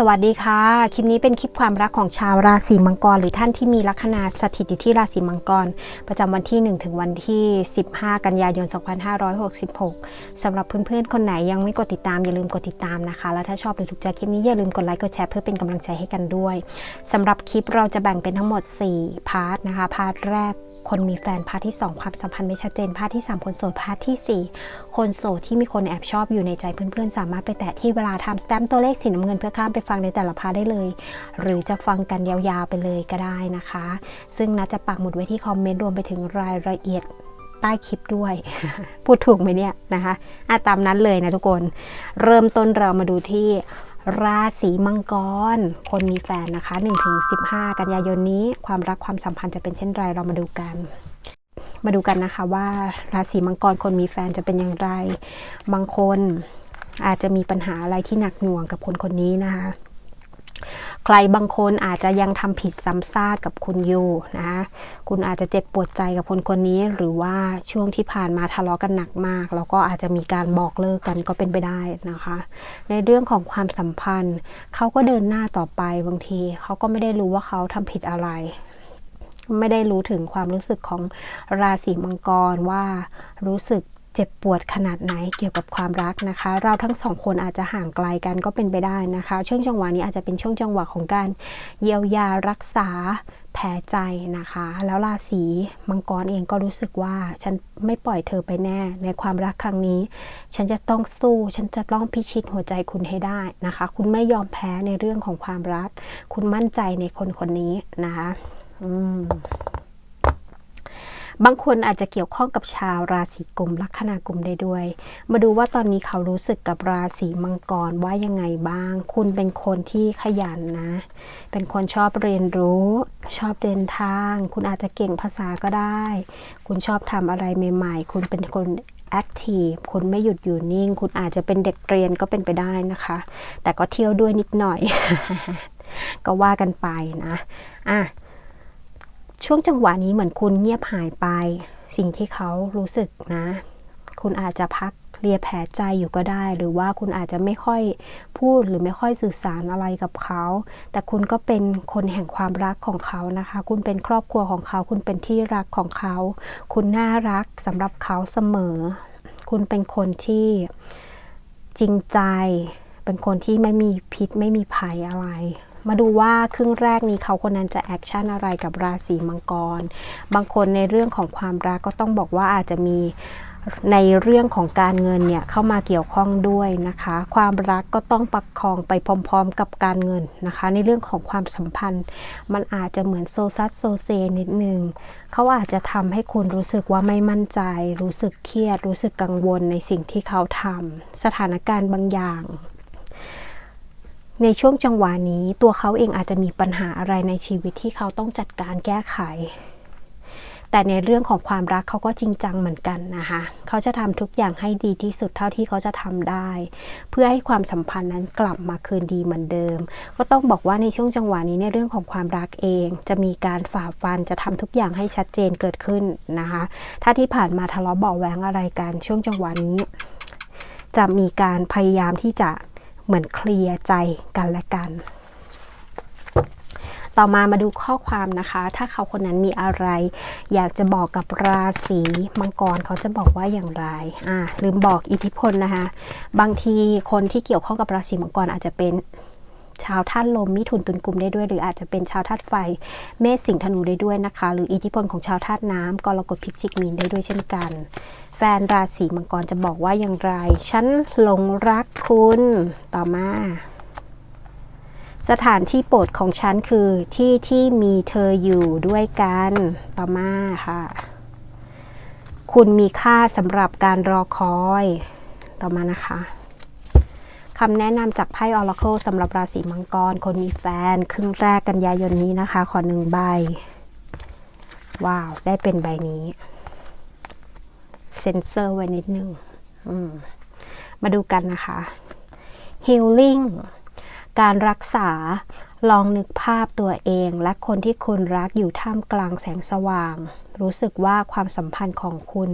สวัสดีค่ะ คลิปนี้เป็นคลิปความรักของชาวราศีมังกร หรือท่านที่มีลัคนาสถิตอยู่ที่ราศีมังกร ประจำวันที่ 1 ถึงวันที่ 15 กันยายน 2566สำหรับเพื่อนๆ คนไหนยังไม่กดติดตามอย่าลืมกดติดตามนะคะ แล้วถ้าชอบหรือถูกใจคลิปนี้อย่าลืมกดไลค์กดแชร์เพื่อเป็นกำลังใจให้กันด้วยสำหรับคลิปเราจะแบ่งเป็นทั้งหมด 4 พาร์ทนะคะ พาร์ทแรก คนมีแฟนพาร์ทที่ 2 ความสัมพันธ์ไม่ชัดเจนพาร์ทที่ 3 คนโสดพาร์ททีสี่ 4 คนโสดที่มีคนแอบชอบอยู่ในใจเพื่อนๆ สามารถไปแตะที่เวลาทำสแตมป์ตัวเลขสีน้ำเงินเพื่อข้ามไปฟังในแต่ละพาร์ทได้เลย หรือจะฟังกันยาวๆไปเลยก็ได้นะคะ ซึ่งนัดจะปักหมุดไว้ที่คอมเมนต์รวมไปถึงรายละเอียดใต้คลิปด้วย พูดถูกไหมเนี่ยนะคะะตามนั้นเลยนะทุกคน เริ่มต้นเรามาดูที่ ราศีมังกร คนมีแฟนนะคะ 1-15 กันยายนนี้ ความรักความสัมพันธ์จะเป็นเช่นไรเรามาดูกัน มาดูกันนะคะว่าราศีมังกรคนมีแฟนจะเป็นอย่างไร บางคนอาจจะมีปัญหาอะไรที่หนักหน่วงกับคนคนนี้นะคะ ใครบางคนอาจจะยังทำผิดซ้ำซากกับคุณอยู่นะคะคุณอาจจะเจ็บปวดใจกับคนคนนี้ หรือว่าช่วงที่ผ่านมาทะเลาะกันหนักมาก แล้วก็อาจจะมีการบอกเลิกกันก็เป็นไปได้นะคะ ในเรื่องของความสัมพันธ์ เขาก็เดินหน้าต่อไปบางที เขาก็ไม่ได้รู้ว่าเขาทำผิดอะไรไม่ได้รู้ถึงความรู้สึกของราศีมังกรว่ารู้สึก เจ็บปวดขนาดไหนเกี่ยวกับความรักนะคะ เราทั้งสองคนอาจจะห่างไกลกันก็เป็นไปได้นะคะ ช่วงจังหวะนี้อาจจะเป็นช่วงจังหวะของการเยียวยารักษาแผลใจนะคะ แล้วราศีมังกรเองก็รู้สึกว่าฉันไม่ปล่อยเธอไปแน่ ในความรักครั้งนี้ ฉันจะต้องสู้ ฉันจะต้องพิชิตหัวใจคุณให้ได้นะคะ คุณไม่ยอมแพ้ในเรื่องของความรัก คุณมั่นใจในคนคนนี้นะคะ อืม บางคนอาจจะเกี่ยวข้องกับชาวราศีกุมลัคนากลุ่มได้ด้วย มาดูว่าตอนนี้เขารู้สึกกับราศีมังกรว่ายังไงบ้าง คุณเป็นคนที่ขยันนะ เป็นคนชอบเรียนรู้ ชอบเดินทาง คุณอาจจะเก่งภาษาก็ได้ คุณชอบทำอะไรใหม่ๆ คุณเป็นคนแอคทีฟคุณไม่หยุดอยู่นิ่ง คุณอาจจะเป็นเด็กเรียนก็เป็นไปได้นะคะ แต่ก็เที่ยวด้วยนิดหน่อย ก็ว่ากันไปนะ อะ ช่วงจังหวะนี้เหมือนคุณเงียบหายไป สิ่งที่เขารู้สึกนะ คุณอาจจะพักเลียแผลใจอยู่ก็ได้ หรือว่าคุณอาจจะไม่ค่อยพูดหรือไม่ค่อยสื่อสารอะไรกับเขา แต่คุณก็เป็นคนแห่งความรักของเขานะคะ คุณเป็นครอบครัวของเขา คุณเป็นที่รักของเขา คุณน่ารักสำหรับเขาเสมอ คุณเป็นคนที่จริงใจ เป็นคนที่ไม่มีพิษไม่มีภัยอะไร มาดูว่าครึ่งแรกนี้เขาคนนั้นจะแอคชั่นอะไรกับราศีมังกร บางคนในเรื่องของความรักก็ต้องบอกว่าอาจจะมีในเรื่องของการเงินเนี่ยเข้ามาเกี่ยวข้องด้วยนะคะ ความรักก็ต้องประคองไปพร้อมๆกับการเงินนะคะ ในเรื่องของความสัมพันธ์ มันอาจจะเหมือนโซซัสโซเซนิดนึงเขาอาจจะทำให้คุณรู้สึกว่าไม่มั่นใจ รู้สึกเครียด รู้สึกกังวลในสิ่งที่เขาทำสถานการณ์บางอย่าง ในช่วงจังหวะนี้ตัวเขาเองอาจจะมีปัญหาอะไรในชีวิตที่เขาต้องจัดการแก้ไข แต่ในเรื่องของความรักเขาก็จริงจังเหมือนกันนะคะเขาจะทำทุกอย่างให้ดีที่สุดเท่าที่เขาจะทำได้ เพื่อให้ความสัมพันธ์นั้นกลับมาคืนดีเหมือนเดิม ก็ต้องบอกว่าในช่วงจังหวะนี้ในเรื่องของความรักเอง จะมีการฝ่าฟันจะทำทุกอย่างให้ชัดเจนเกิดขึ้นนะคะ ถ้าที่ผ่านมาทะเลาะเบาะแวงอะไรกันช่วงจังหวะนี้ จะมีการพยายามที่จะ เหมือนเคลียร์ใจกันและกัน ต่อมามาดูข้อความนะคะ ถ้าเขาคนนั้นมีอะไร อยากจะบอกกับราศีมังกรเขาจะบอกว่าอย่างไรอ่าลืมบอกอิทธิพลนะคะ บางทีคนที่เกี่ยวข้องกับราศีมังกรอาจจะเป็นชาวธาตุลมมิถุนตุลกุมได้ด้วย หรืออาจจะเป็นชาวธาตุไฟ เมษสิงห์ธนูได้ด้วยนะคะ หรืออิทธิพลของชาวธาตุน้ำกรกฎพิจิกมีนได้ด้วยเช่นกัน แฟนราศีมังกรจะบอกว่าอย่างไร ฉันหลงรักคุณ ต่อมา สถานที่โปรดของฉันคือที่ที่มีเธออยู่ด้วยกัน ต่อมาค่ะ คุณมีค่าสำหรับการรอคอย ต่อมานะคะคำแนะนำจากไพ่ออราเคิลสำหรับราศีมังกร คนมีแฟน ครึ่งแรกกันยายนนี้นะคะ ขอหนึ่งใบ ว้าว ได้เป็นใบนี้ ซ็นเซอร์ไว้นิดนึงมมาดูกันนะคะ healing การรักษาลองนึกภาพตัวเอง และคนที่คุณรักอยู่ท่ามกลางแสงสว่าง รู้สึกว่าความสัมพันธ์ของคุณ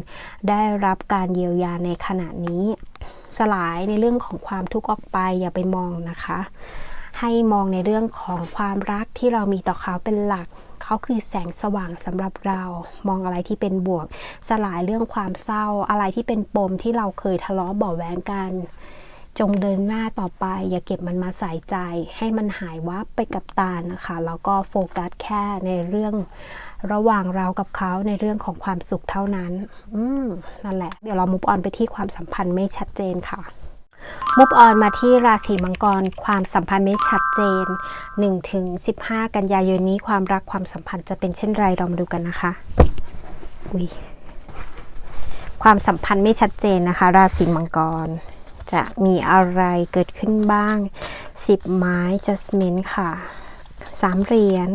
ได้รับการเยียวยาในขณะนี้ สลายในเรื่องของความทุกข์ออกไปอย่าไปมองนะคะ ให้มองในเรื่องของความรักที่เรามีต่อเขาเป็นหลัก เขาคือแสงสว่างสำหรับเรา มองอะไรที่เป็นบวก สลายเรื่องความเศร้า อะไรที่เป็นปมที่เราเคยทะเลาะเบาะแวงกัน จงเดินหน้าต่อไป อย่าเก็บมันมาใส่ใจ ให้มันหายวับไปกับตานะคะ แล้วก็โฟกัสแค่ในเรื่องระหว่างเรากับเขาในเรื่องของความสุขเท่านั้น อืมนั่นแหละ เดี๋ยวเรามุฟออนไปที่ความสัมพันธ์ไม่ชัดเจนค่ะ มุฟออนมาที่ราศีมังกร ความสัมพันธ์ไม่ชัดเจน1ถึง15 กันยายนนี้ความรักความสัมพันธ์จะเป็นเช่นไรเรามาดูกันนะคะ อุ้ยความสัมพันธ์ไม่ชัดเจนนะคะ ราศีมังกร จะมีอะไรเกิดขึ้นบ้าง 10 ไม้จัสมินค่ะ 3 เหรียญ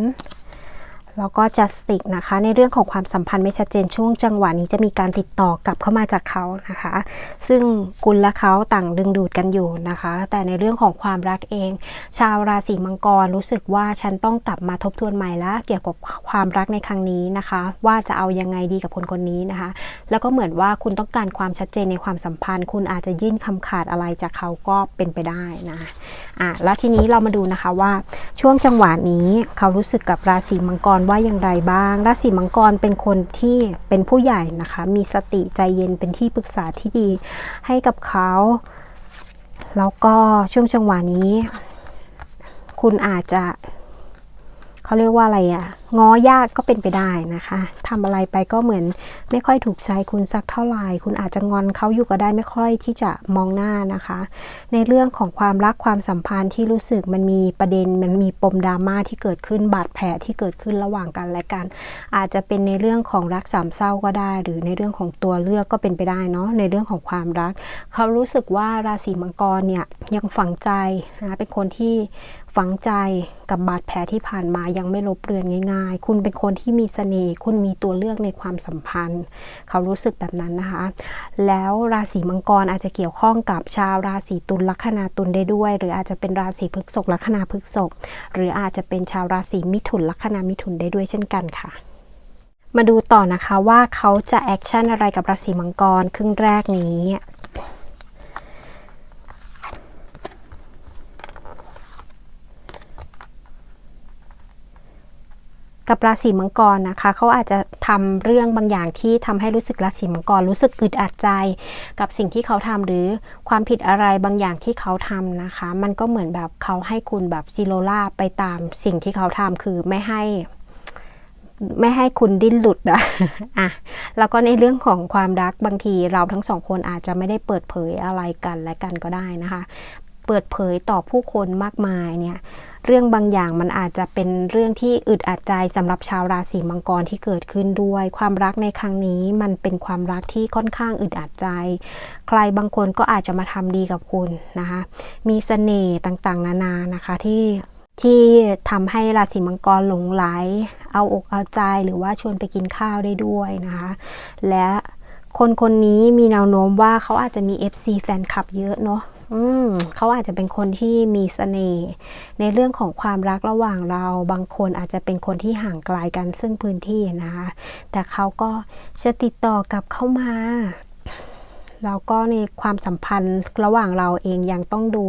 แล้วก็จัสติกนะคะ ในเรื่องของความสัมพันธ์ไม่ชัดเจนช่วงจังหวะนี้จะมีการติดต่อกลับเข้ามาจากเขานะคะ ซึ่งคุณและเขาต่างดึงดูดกันอยู่นะคะ แต่ในเรื่องของความรักเอง ชาวราศีมังกรรู้สึกว่าฉันต้องกลับมาทบทวนใหม่ละเกี่ยวกับความรักในครั้งนี้นะคะ ว่าจะเอายังไงดีกับคนคนนี้นะคะ แล้วก็เหมือนว่าคุณต้องการความชัดเจนในความสัมพันธ์ คุณอาจจะยื่นคำขาดอะไรจากเขาก็เป็นไปได้นะอะแล้วทีนี้เรามาดูนะคะว่าช่วงจังหวะนี้เขารู้สึกกับราศีมังกรว่าอย่างไรบ้างราศีมังกรเป็นคนที่เป็นผู้ใหญ่นะคะ มีสติใจเย็นเป็นที่ปรึกษาที่ดีให้กับเขา แล้วก็ช่วงจังหวะนี้ คุณอาจจะ เขาเรียกว่าอะไรอะง้อยากก็เป็นไปได้นะคะทำอะไรไปก็เหมือนไม่ค่อยถูกใจคุณสักเท่าไหร่คุณอาจจะงอนเขาอยู่ก็ได้ไม่ค่อยที่จะมองหน้านะคะ ในเรื่องของความรักความสัมพันธ์ที่รู้สึกมันมีประเด็นมันมีปมดราม่าที่เกิดขึ้นบาดแผลที่เกิดขึ้นระหว่างกันและกัน อาจจะเป็นในเรื่องของรักสามเศร้าก็ได้ หรือในเรื่องของตัวเลือกก็เป็นไปได้เนาะในเรื่องของความรัก เขารู้สึกว่าราศีมังกรเนี่ย ยังฝังใจนะเป็นคนที่ฝังใจกับบาดแผลที่ผ่านมายังไม่ลบเลือนง่าย ๆ คุณเป็นคนที่มีเสน่ห์คุณมีตัวเลือกในความสัมพันธ์ เขารู้สึกแบบนั้นนะคะ แล้วราศีมังกรอาจจะเกี่ยวข้องกับชาวราศีตุลลัคนาตุลได้ด้วย หรืออาจจะเป็นราศีพฤษภลัคนาพฤษภหรืออาจจะเป็นชาวราศีมิถุนลัคนามิถุนได้ด้วยเช่นกันค่ะมาดูต่อนะคะว่าเขาจะแอคชั่นอะไรกับราศีมังกรครึ่งแรกนี้ กับราศีมังกรนะคะเขาอาจจะทำเรื่องบางอย่างที่ทำให้รู้สึกราศีมังกร รู้สึกอึดอัดใจ กับสิ่งที่เขาทำหรือความผิดอะไรบางอย่างที่เขาทำนะคะ มันก็เหมือนแบบเขาให้คุณแบบซีโรล่าไปตามสิ่งที่เขาทำคือไม่ให้ไม่ให้คุณดิ้นหลุดอะอะ แล้วก็ในเรื่องของความรักบางทีเราทั้งสองคนอาจจะไม่ได้เปิดเผยอะไรกันและกันก็ได้นะคะ เปิดเผยต่อผู้คนมากมายเนี่ย เรื่องบางอย่างมันอาจจะเป็นเรื่องที่อึดอัดใจสำหรับชาวราศีมังกรที่เกิดขึ้นด้วย ความรักในครั้งนี้มันเป็นความรักที่ค่อนข้างอึดอัดใจ ใครบางคนก็อาจจะมาทำดีกับคุณนะคะ มีเสน่ห์ต่างๆ นานานะคะที่ที่ทำให้ราศีมังกรหลงไหล เอาอกเอาใจหรือว่าชวนไปกินข้าวได้ด้วยนะคะ และคนคนนี้มีแนวโน้มว่าเขาอาจจะมี FC แฟนคลับเยอะเนาะ อืมเขาอาจจะเป็นคนที่มีเสน่ห์ในเรื่องของความรักระหว่างเรา บางคนอาจจะเป็นคนที่ห่างไกลกันซึ่งพื้นที่นะคะแต่เขาก็จะติดต่อกลับเข้ามาแล้วก็ในความสัมพันธ์ระหว่างเราเองยังต้องดู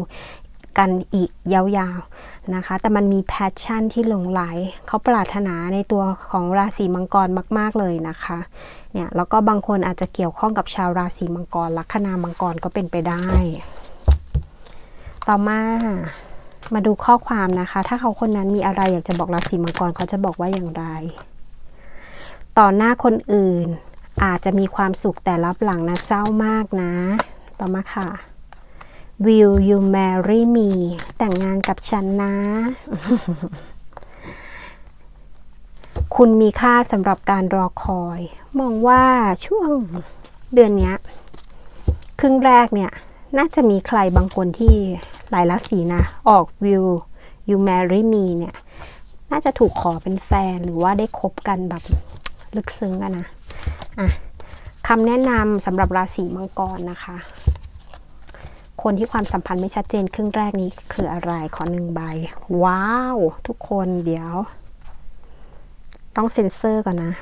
กันอีกยาวๆนะคะ แต่มันมีแพชชั่นที่หลงไหล เขาปรารถนาในตัวของราศีมังกรมาก ๆ เลยนะคะ เนี่ย แล้วก็บางคนอาจจะเกี่ยวข้องกับชาวราศีมังกร ลัคนามังกรก็เป็นไปได้ ต่อมามาดูข้อความนะคะ ถ้าเขาคนนั้นมีอะไรอยากจะบอกราศีมังกรเขาจะบอกว่าอย่างไร ต่อหน้าคนอื่น อาจจะมีความสุขแต่รับหลังนะเศร้ามากนะ ต่อมาค่ะ Will you marry me แต่งงานกับฉันนะ คุณมีค่าสำหรับการรอคอย มองว่าช่วงเดือนนี้ครึ่งแรกเนี่ย น่าจะมีใครบางคนที่หลายราศีนะ ออก Will you marry me เนี่ย น่าจะถูกขอเป็นแฟนหรือว่าได้คบกันแบบลึกซึ้งอะนะอะคำแนะนำสำหรับราศีมังกรนะคะ คนที่ความสัมพันธ์ไม่ชัดเจนครึ่งแรกนี้คืออะไรขอหนึ่งใบ ว้าว ทุกคนเดี๋ยว ต้องเซ็นเซอร์ก่อนนะ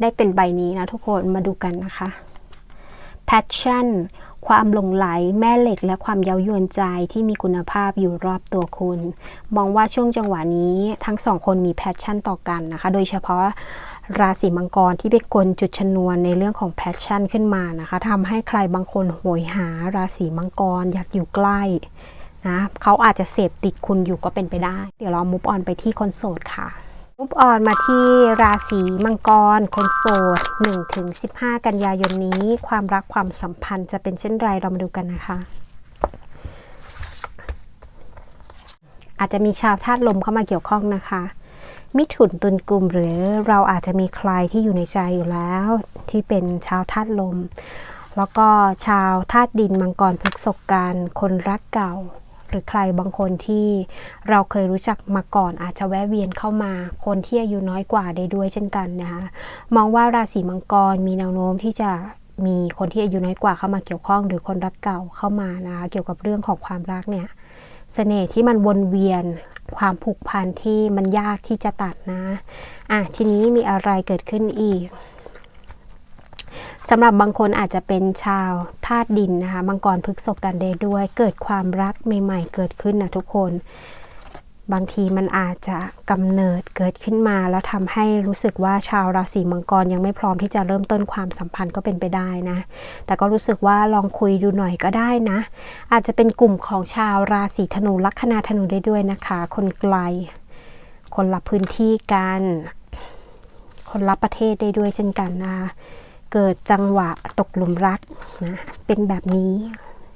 ได้เป็นใบนี้นะทุกคนมาดูกันนะคะ passion ความหลงไหลแม่เหล็กและความเย้ายวนใจที่มีคุณภาพอยู่รอบตัวคุณ มองว่าช่วงจังหวะนี้ทั้งสองคนมีแพชชั่นต่อกันนะคะ โดยเฉพาะราศีมังกรที่เป็นกลจุดชนวนในเรื่องของแพชชั่นขึ้นมานะคะทำให้ใครบางคนโหยหาราศีมังกรอยากอยู่ใกล้นะเขาอาจจะเสพติดคุณอยู่ก็เป็นไปได้ เดี๋ยวเรามุฟออนไปที่คนโสดค่ะ มุฟออนมาที่ราศีมังกร คนโสด1-15 กันยายนนี้ ความรักความสัมพันธ์จะเป็นเช่นไรเรามาดูกันนะคะ อาจจะมีชาวธาตุลมเข้ามาเกี่ยวข้องนะคะ มิถุนตุลกลุ่มหรือเราอาจจะมีใครที่อยู่ในใจอยู่แล้ว ที่เป็นชาวธาตุลม แล้วก็ชาวธาตุดินมังกรพฤกษกันคนรักเก่า หรือใครบางคนที่เราเคยรู้จักมาก่อนอาจจะแวะเวียนเข้ามาคนที่อายุน้อยกว่าได้ด้วยเช่นกันนะคะมองว่าราศีมังกรมีแนวโน้มที่จะมีคนที่อายุน้อยกว่าเข้ามาเกี่ยวข้อง หรือคนรักเก่าเข้ามานะคะเกี่ยวกับเรื่องของความรักเนี่ยเสน่ห์ที่มันวนเวียนความผูกพันที่มันยากที่จะตัดนะอะทีนี้มีอะไรเกิดขึ้นอีก สำหรับบางคนอาจจะเป็นชาวธาตุดินนะคะมังกรพฤกษกกันเดด้วย เกิดความรักใหม่ๆ เกิดขึ้นนะทุกคน บางทีมันอาจจะกำเนิดเกิดขึ้นมา แล้วทำให้รู้สึกว่าชาวราศีมังกรยังไม่พร้อมที่จะเริ่มต้นความสัมพันธ์ก็เป็นไปได้นะ แต่ก็รู้สึกว่าลองคุยดูหน่อยก็ได้นะ อาจจะเป็นกลุ่มของชาวราศีธนูลัคนาธนูได้ด้วยนะคะ คนไกล คนละพื้นที่กัน คนละประเทศได้ด้วยเช่นกันนะ เกิดจังหวะตกหลุมรักนะ เป็นแบบนี้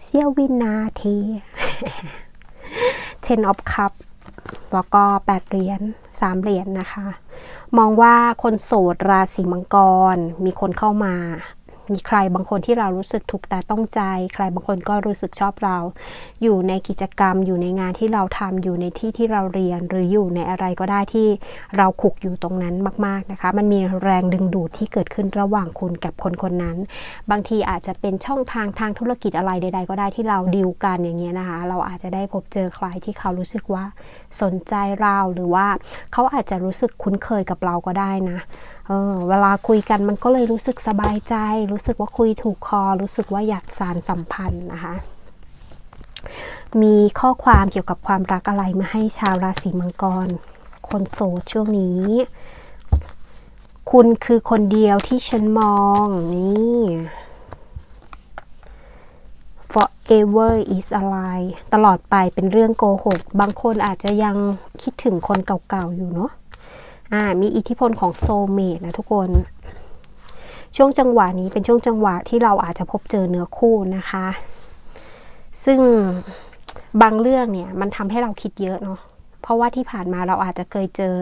เซี่ยววินาที Ten of Cup แล้วก็8เหรียญ3เหรียญนะคะ มองว่าคนโสดราศีมังกรมีคนเข้ามา มีใครบางคนที่เรารู้สึกถูกแต่ต้องใจ ใครบางคนก็รู้สึกชอบเรา อยู่ในกิจกรรม อยู่ในงานที่เราทำอยู่ในที่ที่เราเรียน หรืออยู่ในอะไรก็ได้ที่เราขุกอยู่ตรงนั้นมาก ๆนะคะ มันมีแรงดึงดูดที่เกิดขึ้นระหว่างคุณกับคนคนนั้น บางทีอาจจะเป็นช่องทางทางธุรกิจอะไรใด ๆ ก็ได้ที่เราดีลกันอย่างเงี้ยนะคะ เราอาจจะได้พบเจอใครที่เขารู้สึกว่าสนใจเราหรือว่าเขาอาจจะรู้สึกคุ้นเคยกับเราก็ได้นะเออเวลาคุยกันมันก็เลยรู้สึกสบายใจ รู้สึกว่าคุยถูกคอ รู้สึกว่าอยากสานสัมพันธ์นะคะ มีข้อความเกี่ยวกับความรักอะไรมาให้ชาวราศีมังกร คนโสดช่วงนี้ คุณคือคนเดียวที่ฉันมองนี่ forever is a lie ตลอดไปเป็นเรื่องโกหก บางคนอาจจะยังคิดถึงคนเก่าๆอยู่เนาะ อ่ามีอิทธิพลของโซเมตนะทุกคน ช่วงจังหวะนี้เป็นช่วงจังหวะที่เราอาจจะพบเจอเนื้อคู่นะคะ ซึ่งบางเรื่องเนี่ยมันทำให้เราคิดเยอะเนาะ เพราะว่าที่ผ่านมาเราอาจจะเคยเจอ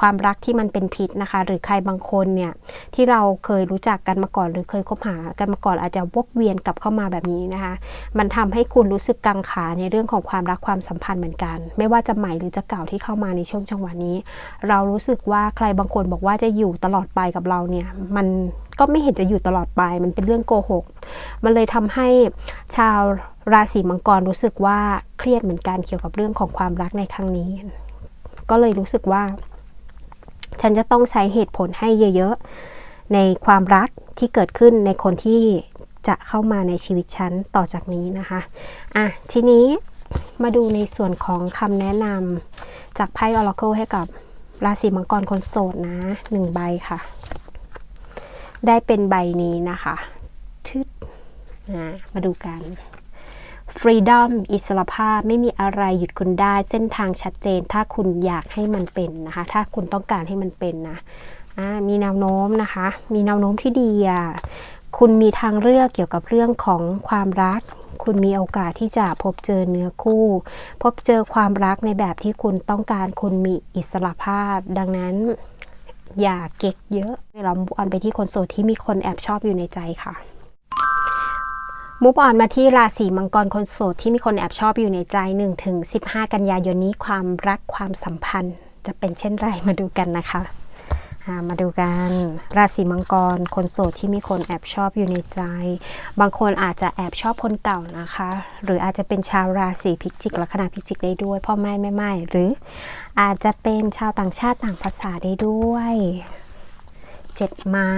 ความรักที่มันเป็นพิษนะคะ หรือใครบางคนเนี่ยที่เราเคยรู้จักกันมาก่อน หรือเคยคบหากันมาก่อนอาจจะวกเวียนกลับเข้ามาแบบนี้นะคะ มันทำให้คุณรู้สึกกังขาในเรื่องของความรักความสัมพันธ์เหมือนกัน ไม่ว่าจะใหม่หรือจะเก่าที่เข้ามาในช่วงจังหวะนี้ เรารู้สึกว่าใครบางคนบอกว่าจะอยู่ตลอดไปกับเราเนี่ยมันก็ไม่เห็นจะอยู่ตลอดไป มันเป็นเรื่องโกหก มันเลยทำให้ชาว ราศีมังกรรู้สึกว่าเครียดเหมือนกันเกี่ยวกับเรื่องของความรักในครั้งนี้ ก็เลยรู้สึกว่า ฉันจะต้องใช้เหตุผลให้เยอะๆ ในความรักที่เกิดขึ้นในคนที่จะเข้ามาในชีวิตฉันต่อจากนี้นะคะอะทีนี้มาดูในส่วนของคำแนะนำจากไพ่ Oracle ให้กับราศีมังกรคนโสดนะหนึ่งใบค่ะ ได้เป็นใบนี้นะคะ ชึดมาดูกัน Freedom อิสรภาพไม่มีอะไรหยุดคุณได้ เส้นทางชัดเจน ถ้าคุณอยากให้มันเป็นนะคะ ถ้าคุณต้องการให้มันเป็นนะมีแนวโน้มนะคะ มีแนวโน้มที่ดีอะคุณมีทางเลือกเกี่ยวกับเรื่องของความรัก คุณมีโอกาสที่จะพบเจอเนื้อคู่ พบเจอความรักในแบบที่คุณต้องการ คุณมีอิสรภาพ ดังนั้นอย่าเก็กเยอะ เรามุกออนไปที่คนโสดที่มีคนแอบชอบอยู่ในใจค่ะ มุกออนมาที่ราศีมังกรคนโสดที่มีคนแอบชอบอยู่ในใจ1ถึง15 กันยายนนี้ความรักความสัมพันธ์จะเป็นเช่นไรมาดูกันนะคะมาดูกันราศีมังกร คนโสดที่มีคนแอบชอบอยู่ในใจ บางคนอาจจะแอบชอบคนเก่านะคะ หรืออาจจะเป็นชาวราศีพิจิกลัคนาพิจิกได้ด้วยพ่อแม่แม่ไม่หรืออาจจะเป็นชาวต่างชาติต่างภาษาได้ด้วยเจ็ดไม้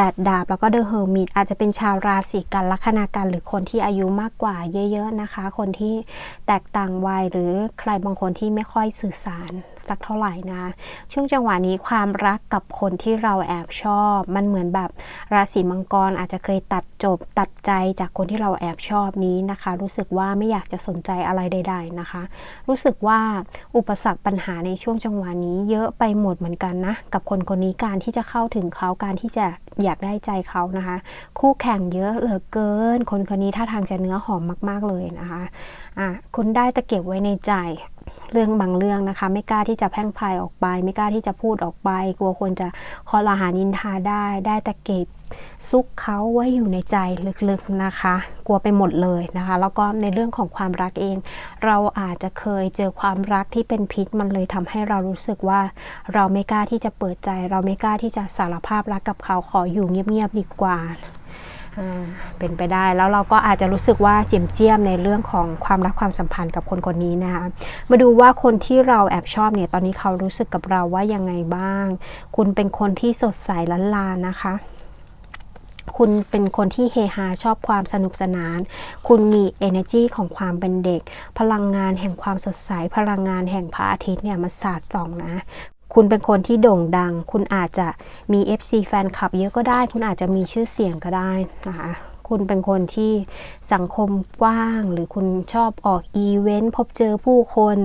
8 ดาบ แล้วก็เดอะเฮอร์มิตอาจจะเป็นชาวราศีกันลัคนากันหรือคนที่อายุมากกว่าเยอะๆนะคะ คนที่แตกต่างวัยหรือใครบางคนที่ไม่ค่อยสื่อสารสักเท่าไหร่นะ ช่วงจังหวะนี้ความรักกับคนที่เราแอบชอบ มันเหมือนแบบราศีมังกรอาจจะเคยตัดจบตัดใจจากคนที่เราแอบชอบนี้นะคะ รู้สึกว่าไม่อยากจะสนใจอะไรใด ๆนะคะ รู้สึกว่าอุปสรรคปัญหาในช่วงจังหวะนี้เยอะไปหมดเหมือนกันนะกับคนคนนี้การที่จะเข้าถึงเขาการที่จะอยากได้ใจเขานะคะ คู่แข่งเยอะเหลือเกิน คนคนนี้ท่าทางจะเนื้อหอมมาก ๆเลยนะคะ อะคุณได้ตะเก็บไว้ในใจเรื่องบางเรื่องนะคะ ไม่กล้าที่จะแพร่งพายออกไป ไม่กล้าที่จะพูดออกไป กลัวคนจะคอรหานินทาได้ ได้แต่เก็บซุกเขาไว้อยู่ในใจลึกๆนะคะ กลัวไปหมดเลยนะคะ แล้วก็ในเรื่องของความรักเอง เราอาจจะเคยเจอความรักที่เป็นพิษมันเลยทำให้เรารู้สึกว่า เราไม่กล้าที่จะเปิดใจ เราไม่กล้าที่จะสารภาพรักกับเขาขออยู่เงียบๆดีกว่า เป็นไปได้แล้วเราก็อาจจะรู้สึกว่าเจียมเจียมในเรื่องของความรักความสัมพันธ์กับคนคนนี้นะคะมาดูว่าคนที่เราแอบชอบเนี่ยตอนนี้เขารู้สึกกับเราว่ายังไงบ้าง คุณเป็นคนที่สดใสล้านลานะคะคุณเป็นคนที่เฮฮาชอบความสนุกสนาน คุณมี energy ของความเป็นเด็ก พลังงานแห่งความสดใส พลังงานแห่งพระอาทิตย์เนี่ยมาสาดส่องนะ คุณเป็นคนที่โด่งดัง คุณอาจจะมี FC แฟนคลับเยอะก็ได้ คุณอาจจะมีชื่อเสียงก็ได้นะคะคุณเป็นคนที่สังคมกว้าง หรือคุณชอบออกอีเวนต์พบเจอผู้คน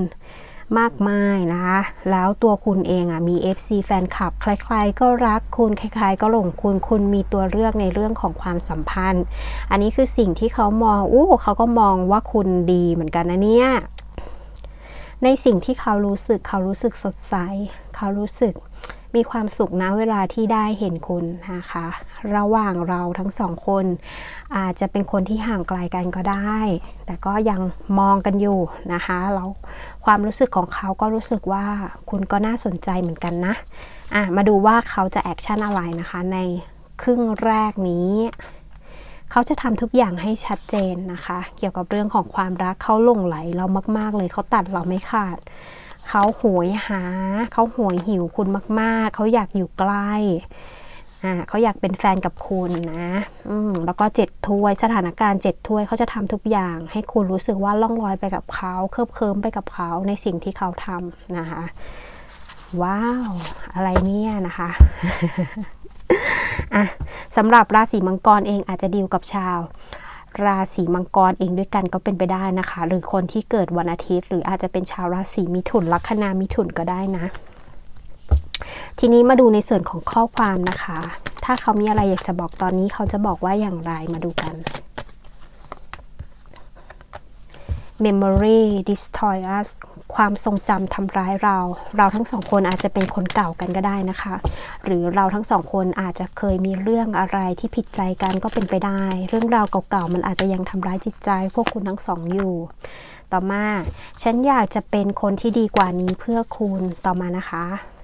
มากมายนะคะ แล้วตัวคุณเองอะมี FC แฟนคลับ ใครๆก็รักคุณ ใครๆก็หลงคุณ คุณมีตัวเลือกในเรื่องของความสัมพันธ์ อันนี้คือสิ่งที่เขามอง อู้เขาก็มองว่าคุณดีเหมือนกันนะเนี่ย ในสิ่งที่เขารู้สึกเขารู้สึกสดใส เขารู้สึกมีความสุขนะเวลาที่ได้เห็นคุณนะคะ ระหว่างเราทั้งสองคน อาจจะเป็นคนที่ห่างไกลกันก็ได้ แต่ก็ยังมองกันอยู่นะคะแล้วความรู้สึกของเขาก็รู้สึกว่าคุณก็น่าสนใจเหมือนกันนะอะมาดูว่าเขาจะแอคชั่นอะไรนะคะในครึ่งแรกนี้เขาจะทำทุกอย่างให้ชัดเจนนะคะ เกี่ยวกับเรื่องของความรักเขาหลงไหลเรามาก ๆ เลยเขาตัดเราไม่ขาด เขาโหยหา เขาโหยหิวคุณมาก ๆ เขาอยากอยู่ใกล้อ่าเขาอยากเป็นแฟนกับคุณนะอืมแล้วก็เจ็ดถ้วยสถานการณ์เจ็ดถ้วยเขาจะทำทุกอย่าง ให้คุณรู้สึกว่าล่องลอยไปกับเขาเคลิบเคลิ้มไปกับเขาในสิ่งที่เขาทำนะคะ ว้าว อะไรเนี่ยนะคะอะสำหรับราศีมังกรเองอาจจะดีลกับชาว ราศีมังกรเองด้วยกันก็เป็นไปได้นะคะ หรือคนที่เกิดวันอาทิตย์ หรืออาจจะเป็นชาวราศีมิถุนลัคนามิถุนก็ได้นะ ทีนี้มาดูในส่วนของข้อความนะคะ ถ้าเขามีอะไรอยากจะบอกตอนนี้เขาจะบอกว่าอย่างไรมาดูกัน Memory destroy us ความทรงจำทำร้ายเรา เราทั้งสองคนอาจจะเป็นคนเก่ากันก็ได้นะคะ หรือเราทั้งสองคนอาจจะเคยมีเรื่องอะไรที่ผิดใจกันก็เป็นไปได้ เรื่องราวเก่าๆมันอาจจะยังทำร้ายจิตใจ พวกคุณทั้งสองอยู่ ต่อมา ฉันอยากจะเป็นคนที่ดีกว่านี้เพื่อคุณต่อมานะคะ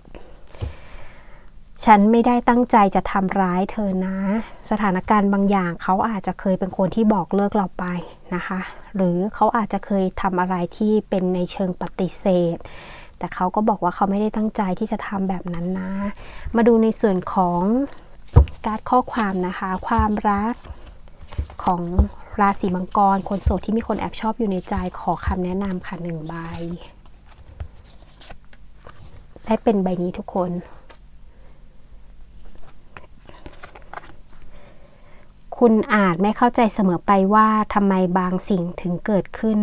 ฉันไม่ได้ตั้งใจจะทำร้ายเธอนะ สถานการณ์บางอย่างเขาอาจจะเคยเป็นคนที่บอกเลิกเราไปนะคะ หรือเขาอาจจะเคยทำอะไรที่เป็นในเชิงปฏิเสธ แต่เขาก็บอกว่าเขาไม่ได้ตั้งใจที่จะทำแบบนั้นนะ มาดูในส่วนของการ์ดข้อความนะคะ ความรักของราศีมังกร คนโสดที่มีคนแอบชอบอยู่ในใจขอคำแนะนำค่ะหนึ่งใบ ได้เป็นใบนี้ทุกคน คุณอาจไม่เข้าใจเสมอไปว่าทำไมบางสิ่งถึงเกิดขึ้น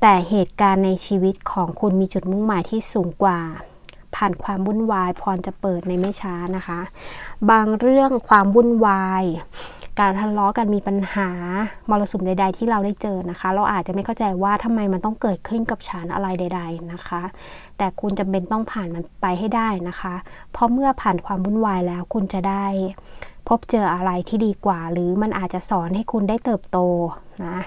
แต่เหตุการณ์ในชีวิตของคุณมีจุดมุ่งหมายที่สูงกว่า ผ่านความวุ่นวายพรจะเปิดในไม่ช้านะคะ บางเรื่องความวุ่นวาย การทะเลาะกันมีปัญหามรสุมใด ๆ ที่เราได้เจอนะคะ เราอาจจะไม่เข้าใจว่าทำไมมันต้องเกิดขึ้นกับฉันอะไรใด ๆนะคะ แต่คุณจำเป็นต้องผ่านมันไปให้ได้นะคะ เพราะเมื่อผ่านความวุ่นวายแล้วคุณจะได้ พบเจออะไรที่ดีกว่า หรือมันอาจจะสอนให้คุณได้เติบโตนะ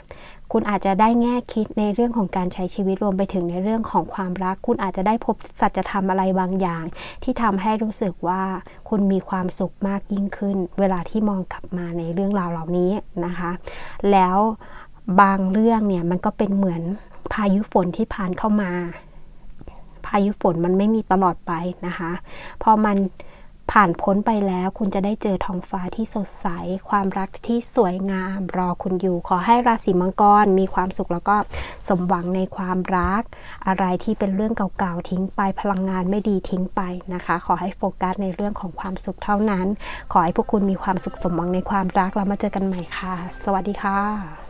คุณอาจจะได้แง่คิดในเรื่องของการใช้ชีวิตรวมไปถึงในเรื่องของความรัก คุณอาจจะได้พบสัจธรรมอะไรบางอย่าง ที่ทำให้รู้สึกว่าคุณมีความสุขมากยิ่งขึ้น เวลาที่มองกลับมาในเรื่องราวเหล่านี้นะคะ แล้วบางเรื่องเนี่ยมันก็เป็นเหมือนพายุฝนที่ผ่านเข้ามา พายุฝนมันไม่มีตลอดไปนะคะ พอมัน ผ่านพ้นไปแล้วคุณจะได้เจอท้องฟ้าที่สดใส ความรักที่สวยงามรอคุณอยู่ ขอให้ราศีมังกรมีความสุขแล้วก็สมหวังในความรัก อะไรที่เป็นเรื่องเก่าๆทิ้งไปพลังงานไม่ดีทิ้งไปนะคะ ขอให้โฟกัสในเรื่องของความสุขเท่านั้น ขอให้พวกคุณมีความสุขสมหวังในความรักแล้วมาเจอกันใหม่ค่ะ สวัสดีค่ะ